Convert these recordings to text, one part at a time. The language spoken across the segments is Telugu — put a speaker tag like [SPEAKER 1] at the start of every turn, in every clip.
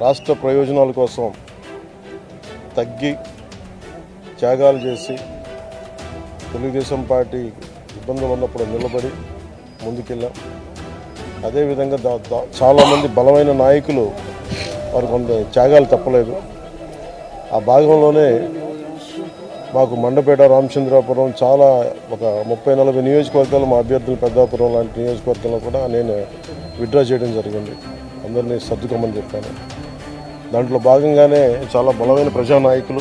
[SPEAKER 1] రాష్ట్ర ప్రయోజనాల కోసం తగ్గి త్యాగాలు చేసి తెలుగుదేశం పార్టీ ఇబ్బందులు ఉన్నప్పుడు నిలబడి ముందుకెళ్ళాం. అదేవిధంగా దా దా- చాలామంది బలమైన నాయకులు వారు కొంత త్యాగాలు తప్పలేదు. ఆ భాగంలోనే మాకు మండపేట రామచంద్రాపురం చాలా ఒక ముప్పై నలభై నియోజకవర్గాలు మా అభ్యర్థులు పెద్దాపురం లాంటి నియోజకవర్గంలో కూడా నేను విత్డ్రా చేయడం జరిగింది. అందరినీ సర్దుకోమని చెప్పాను. దాంట్లో భాగంగానే చాలా బలమైన ప్రజానాయకులు.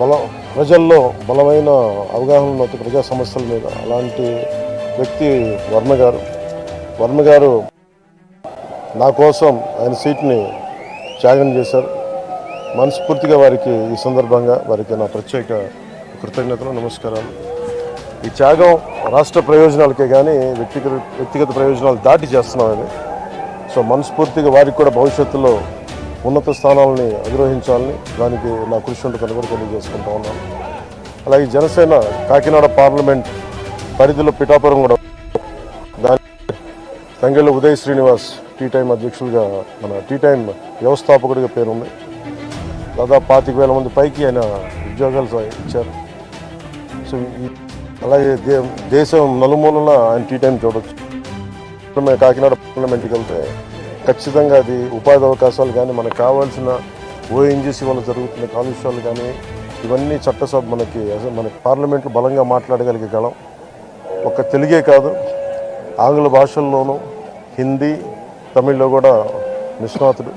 [SPEAKER 1] బల ప్రజల్లో బలమైన అవగాహన ఉన్న ప్రజా సమస్యల మీద అలాంటి వ్యక్తి వర్మ గారు. వర్మ గారు నా కోసం ఆయన సీట్ని త్యాగం చేశారు. మనస్ఫూర్తిగా వారికి ఈ సందర్భంగా వారికి నా ప్రత్యేక కృతజ్ఞతలు నమస్కారాలు. ఈ త్యాగం రాష్ట్ర ప్రయోజనాలకే కానీ వ్యక్తిగత వ్యక్తిగత ప్రయోజనాలు దాటి చేస్తున్నాం సో మనస్ఫూర్తిగా వారికి కూడా భవిష్యత్తులో ఉన్నత స్థానాలని అధిరోహించాలని దానికి నా కృషి ఉంటుందని కూడా తెలియజేసుకుంటా ఉన్నాను. అలాగే జనసేన కాకినాడ పార్లమెంట్ పరిధిలో పిఠాపురం కూడా దాని తంగెళ్ళ ఉదయ్ శ్రీనివాస్ టీ టైం అధ్యక్షులుగా మన టీ టైం వ్యవస్థాపకుడిగా పేరుంది. దాదాపు పాతిక వేల మంది పైకి ఆయన ఉద్యోగాలు ఇచ్చారు. సో అలాగే దే దేశం నలుమూలన ఆయన టీ టైం చూడవచ్చు మేము కాకినాడ పార్లమెంట్కి వెళ్తే ఖచ్చితంగా అది ఉపాధి అవకాశాలు కానీ మనకు కావాల్సిన ఓఎన్జీసీ వల్ల జరుగుతున్న కాలుష్యాలు కానీ ఇవన్నీ చట్టసభ మనకి మనకి పార్లమెంట్లో బలంగా మాట్లాడగలిగే ఒక ఒక్క తెలుగే కాదు ఆంగ్ల భాషల్లోనూ హిందీ తమిళ్ళో కూడా నిష్ణాతుడు.